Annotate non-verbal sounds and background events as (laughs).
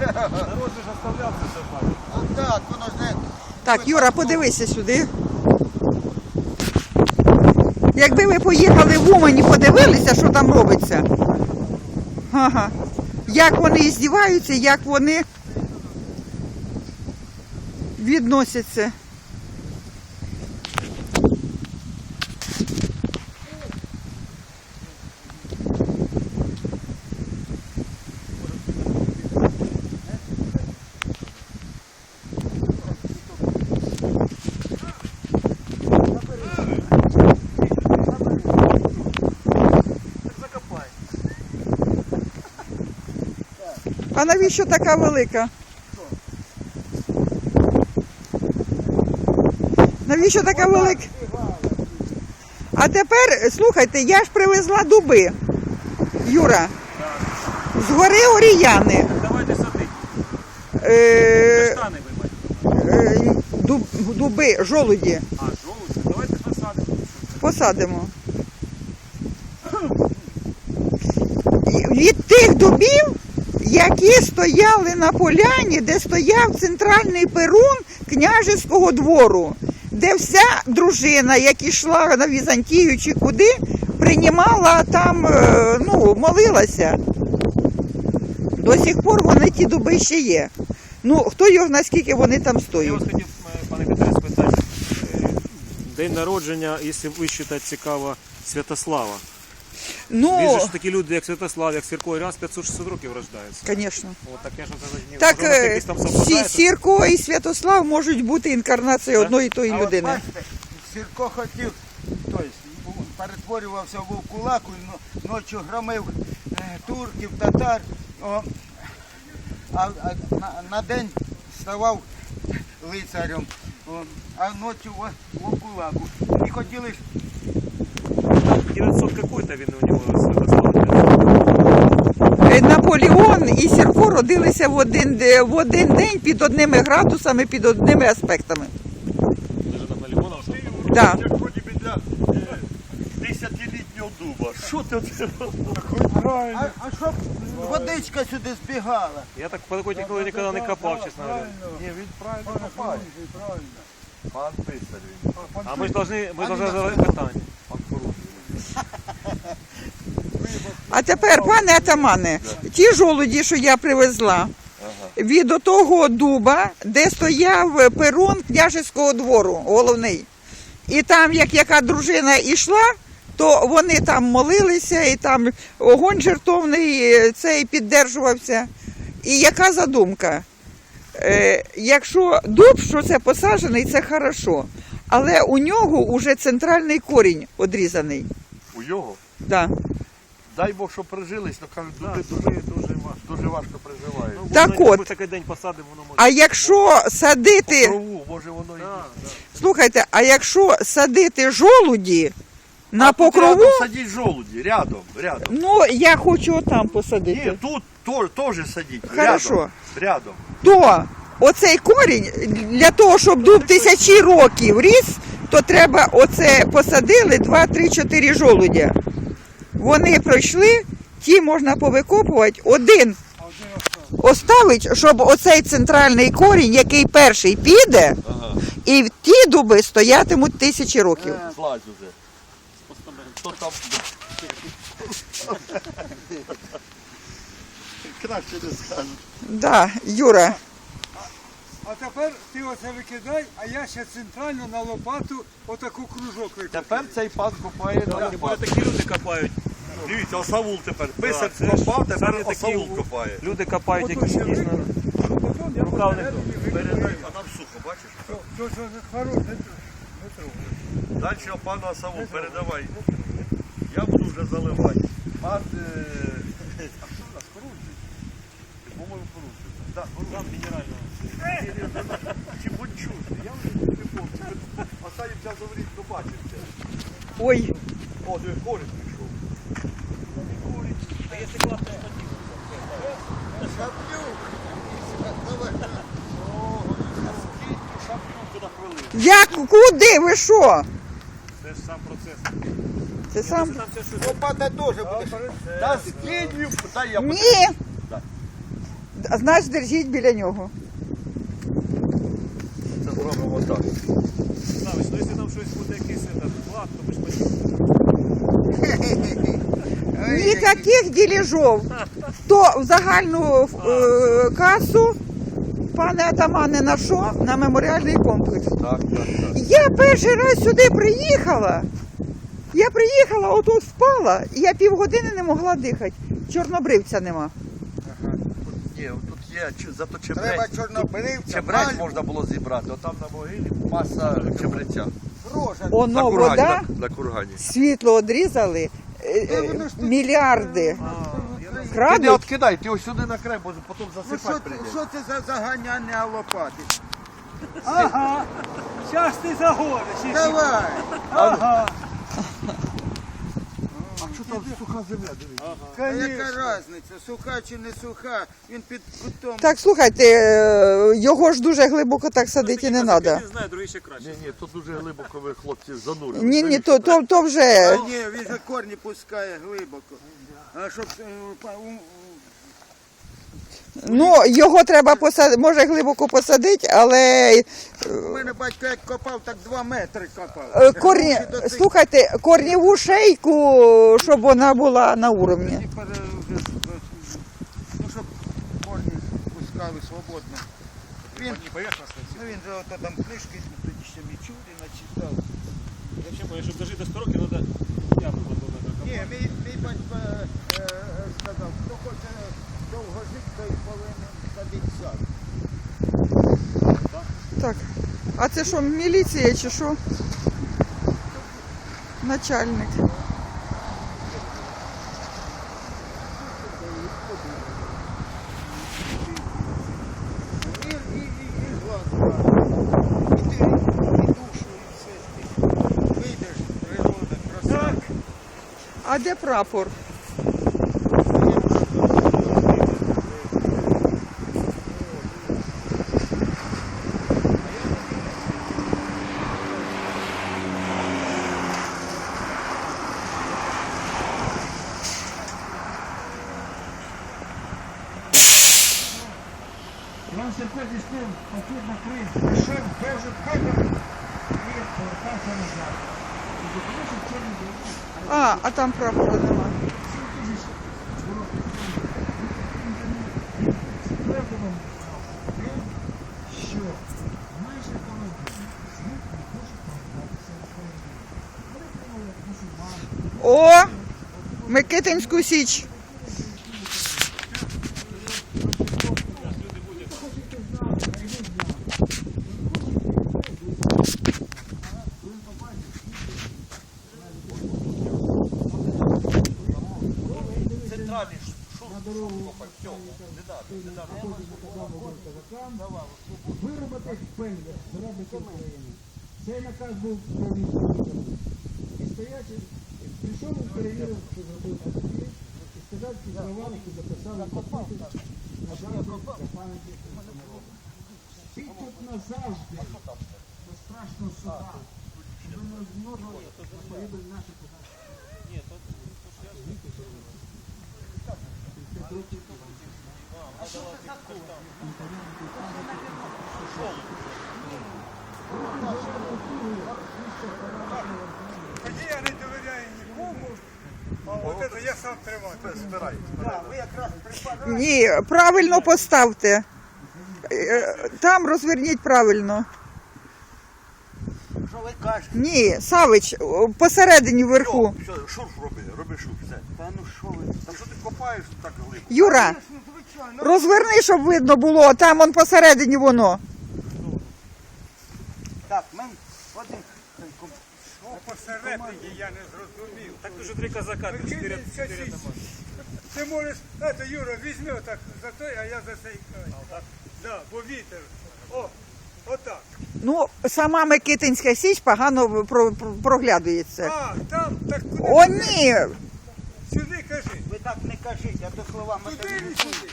Народ ж оставлявся все. А так, воно ж не. Так, Юра, подивися сюди. Якби ми поїхали в Умані, подивилися, що там робиться. Ага. Як вони здіваються, як вони відносяться. Навіщо така велика? Навіщо така велика? А тепер, слухайте, я ж привезла дуби. Юра. З гори Оріяни. Давайте садити. Е, Штани виймати. е, дуб, дуби, жолуді. А, жовті. Давайте посадимо. Посадимо. І Від тих дубів, які стояли на поляні, де стояв центральний перун княжеського двору, де вся дружина, як йшла на Візантію чи куди, приймала там, е, ну, молилася. До сих пор вони ті дуби ще є. Ну, хто його знає, скільки вони там Я стоять. вас хотів, е, пане Петре, спитати. е, День народження, якщо висчитати цікаво, Святослава. Ну, же ж такі люди, як Святослав, як Сірко, раз 500-600 років рождаються. звісно. От так я ж Так можливо, якісь там Сі- Сірко і Святослав можуть бути інкарнацією одної і тої А от людини. бачите, Сірко хотів, тобто перетворювався в кулаку, ночі громив е, турків, татар. О, а, а на, на день ставав лицарем, о, а ночі в, в кулаку. І хотіли ж 900 какой-то він у нього Святослав. Е, Наполеон і Сірко родилися в один, в один день під одними градусами, під одними аспектами. Даже Да. Як вроді би для е, десятилітнього дуба. Що ти це А, а щоб водичка сюди збігала. Я так по такой технологии никогда не копав, чесно говоря. Ні, він правильно копає. Пан писар він. А ми ж ми задати питання. Пан порушує. А тепер, пане атамане, ті жолуді, що я привезла, від того дуба, де стояв перун княжеського двору, головний. І там, як яка дружина йшла, то вони там молилися, і там огонь жертовний е, цей піддержувався. І яка задумка? Е, якщо дуб, що це посаджений, це хорошо. Але у нього вже центральний корінь одрізаний. У його. Да. Дай Бог, що прижились, то кажуть, Да, дуже, дуже, дуже важко. дуже важко приживають. Ну, Так от. Ми такий день посадимо, воно може. А якщо садити, Крову, може воно і. Да, да. слухайте, а якщо садити жолуді на А тут покрову, Рядом садіть жолуді, рядом, рядом. ну я хочу отам Ні, посадити, тут то- теж садіть. Хорошо. Рядом. рядом. то оцей корінь для того, щоб дуб тисячі років ріс, то треба оце посадили 2-3-4 жолудя. Вони пройшли, ті можна повикопувати, один оставить, щоб оцей центральний корінь, який перший піде, Ага. і ті дуби стоятимуть тисячі років. Злазь уже. Хто там? Краще не скажу. Да, Юра. А тепер ти оце викидай, а я ще центрально на лопату отаку кружок викидаю. Тепер цей пан копає на більше лопату. такі люди копають. Дивіться, осавул тепер. Писар це ж копав, саме тепер такі осавул у- копає. Люди копають, які Ото дійсно. Рука в них а там сухо, бачиш? То, що хорош, не трогай. Далі пану осавул передавай. Я буду вже заливати. Пан... е, (laughs) А що у нас порушує? По-моєму, порушує. Так, Там мінерального. Чи почути? Я вже не помню. Останнім часом рік побачився. Ой, О, диви, корінь якщо класно як куди? Ви що? Це ж сам процес. Це сам. Лопата теж буде. Та скинь, дай я Ні. Значить, держіть біля нього. Це зробимо так. Савич, ну якщо там щось буде якийсь флаг, то ми ж потім (laughs) Ніяких діліжов. То в загальну е, касу, пане Атамане, на що? На меморіальний комплекс. Так, так, так. Я перший раз сюди приїхала. Я приїхала, отут впала, і я півгодини не могла дихати. Чорнобривця нема. Ні, тут є зато чебрець. Треба чорнобривця, Чебрець мальву. можна було зібрати. Отам на могилі маса чебреця. Рожа. На Оно кургані, вода, на, на кургані. світло одрізали, е, е, мільярди. Ти не відкидай, ти ось сюди накрай, бо потім Ну засипати що, прийде. що це за заганяння лопати? Ага. Зараз ти загониш. Давай. Ага. А що там суха земля, Дивіться. А яка різниця, суха чи не суха? Він під кутом. Так, слухайте, е, його ж дуже глибоко так садити не треба. не знаю, другий ще краще. Ні, ні, тут дуже глибоко ви хлопці занурили. Ні, ні, то, то, то вже. А ні, він же корні пускає глибоко. А щоб е, па- у- у- Ну, його треба посадити, може глибоко посадити, але у мене батько як копав, так два метри копав. е, корні, до цих- слухайте, корніву шейку, щоб вона була на уровні. Е, вже, е, Ну, щоб корні пускали свободно. Він, ну, він же ото там книжки тоді ще Мічурі начитав. Я ще понял, щоб дожити до 100 років, треба яму. Ні, мій, мій батько е, е, сказав, хто хоче довго жити, той повинен садити сад. Так. А це що, міліція чи що? Начальник. І, і, і, і. І і і тепер з тим пакет накрив. Ще вже хата і повертався назад. А, а там нема. Що? Майже половина. О! Микитинську січ. Все, не надо, не надо. Виробити пенья, зробити Україну. Цей наказ був провідний. І стоячи, прийшов і перевірив, що зробив паспорт, і сказав, що права, які записали копати, на пам'яті. Ти тут назавжди, до страшного суда, щоб не зможе на погибель наших Ні, то Тоді я не довіряю нікому, а от це я сам тримаю. Збирай. Ви якраз припадали. Ні, правильно поставте. Е, Там розверніть правильно. Що? Ні, Савич, посередині вверху. Все, шур роби, роби шур, все. Та ну що ви? Та що ти копаєш так глибоко? Юра, Ну, звичайно. розверни, щоб видно було, там он посередині воно. Так, мен один. О, посередині я не зрозумів. Так тут же три казака, тут чотири чотири дома. Ти можеш, це, Юра, візьми отак за той, а я за цей край. Да, бо вітер. О, отак. Ну, сама Микитинська січ погано про- про- проглядується. А, там, так куди? О, ні! Сюди кажи. Ви так не кажіть, а то Туди так сюди.